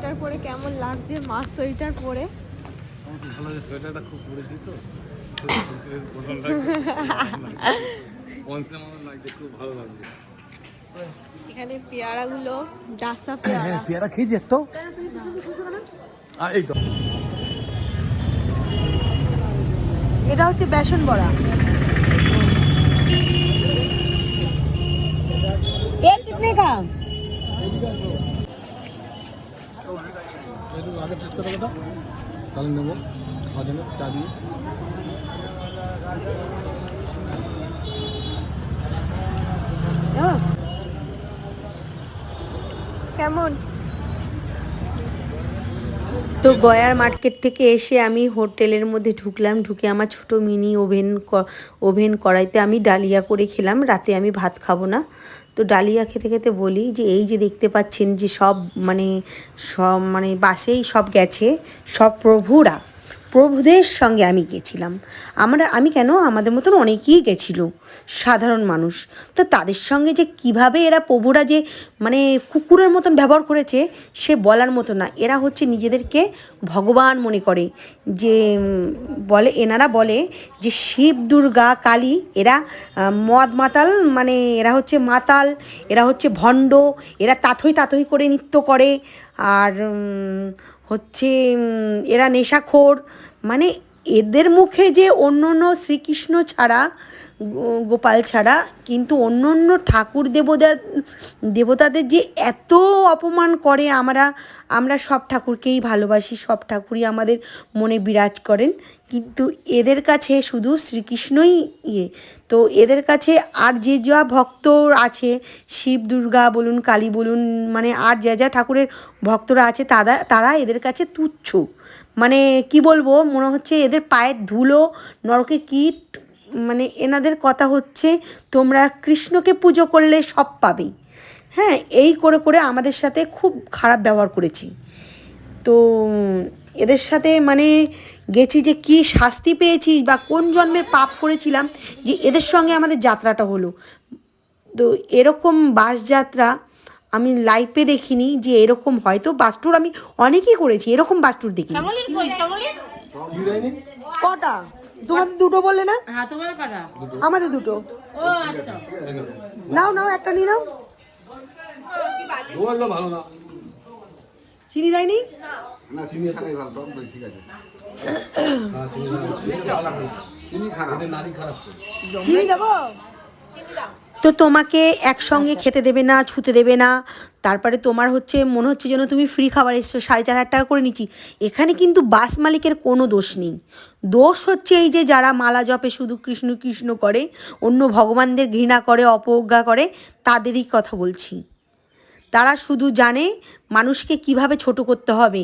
Sweater পরে কেমন লাগছে? মা সোয়েটার পরে। ভালো লাগে সোয়েটারটা খুব পরেছি তো খুব ভালো লাগছে এখানে পেয়ারাগুলো ডাসা পেয়ারা। পেয়ারা খেয়েছি একটা আর এই এটা হচ্ছে বেসন বড়া। একটু আগে টেস্ট করে কথা তাহলে নেব। খাওয়া জন্য চা দিয়ে। কেমন তো গয়ার মার্কেট থেকে এসে আমি হোটেলের মধ্যে ঢুকলাম, ঢুকে আমার ছোট মিনি ওভেন ওভেন কড়াইতে আমি ডালিয়া করে খেলাম। রাতে আমি ভাত খাব না। তো ডালিয়া খেতে খেতে বলি যে, এই যে দেখতে পাচ্ছেন যে সব মানে সব মানে বাসেই সব গেছে, সব প্রভুরা। প্রভুদের সঙ্গে আমি গেছিলাম। আমরা, আমি কেন? আমাদের মতন অনেকেই গেছিল, সাধারণ মানুষ। তো তাদের সঙ্গে যে কীভাবে এরা প্রভুরা যে মানে কুকুরের মতন ব্যবহার করেছে, সে বলার মতো না। এরা হচ্ছে নিজেদেরকে ভগবান মনে করে। যে বলে, এনারা বলে যে শিব, দুর্গা, কালী, এরা মদ মাতাল মানে এরা হচ্ছে মাতাল, এরা হচ্ছে ভণ্ড, এরা তাথই তাথই করে নৃত্য করে। আর হচ্ছে এরা নেশাখোর। মানে এদের মুখে যে অন্য অন্য শ্রীকৃষ্ণ ছাড়া গোপাল ছাড়া, কিন্তু অন্য অন্য ঠাকুর দেবতা দেবতাদের যে এত অপমান করে আমরা আমরা সব ঠাকুরকেই ভালোবাসি, সব ঠাকুরই আমাদের মনে বিরাজ করেন। কিন্তু এদের কাছে শুধু শ্রীকৃষ্ণই ইয়ে। তো এদের কাছে আর যে যা ভক্ত আছে, শিব, দুর্গা বলুন, কালী বলুন মানে আর যা যা ঠাকুরের ভক্তরা আছে তারা তারা এদের কাছে তুচ্ছ। মানে কি বলব, মনে হচ্ছে এদের পায়ের ধুলো, নরকের কীট মানে এনাদের কথা হচ্ছে তোমরা কৃষ্ণকে পুজো করলে সব পাবে। হ্যাঁ এই করে করে আমাদের সাথে খুব খারাপ ব্যবহার করেছি। তো এদের সাথে মানে গেছি যে কি শাস্তি পেয়েছি বা কোন জন্মের পাপ করেছিলাম যে এদের সঙ্গে আমাদের যাত্রাটা হলো। তো এরকম বাস যাত্রা আমি লাইফে দেখিনি যে এরকম হয়তো বাস ট্যুর আমি অনেকই করেছি এরকম বাস ট্যুর দেখিনি কটা? তোমাদের দুটো বললে না? হ্যাঁ তোমার কাটা। আমাদের দুটো। ও আচ্ছা। নাও নাও একটা নিয়ে নাও। বলল ভালো না। চিনি দেয়নি? না চিনি খানাই ভালো টক দই ঠিক আছে। চিনি খারাপ। চিনি খারাপ। এদের নারী খারাপ তো। চিনি দেবো? তো তোমাকে একসঙ্গে খেতে দেবে না ছুতে দেবে না তারপরে তোমার হচ্ছে, মনে হচ্ছে যেন তুমি ফ্রি খাবার এসছো, সাড়ে চার হাজার টাকা করে নিচ্ছি। এখানে কিন্তু বাস মালিকের কোনো দোষ নেই। দোষ হচ্ছে এই যে যারা মালা জপে শুধু কৃষ্ণ কৃষ্ণ করে, অন্য ভগবানদের ঘৃণা করে, অপজ্ঞা করে, তাদেরই কথা বলছি। তারা শুধু জানে মানুষকে কীভাবে ছোট করতে হবে।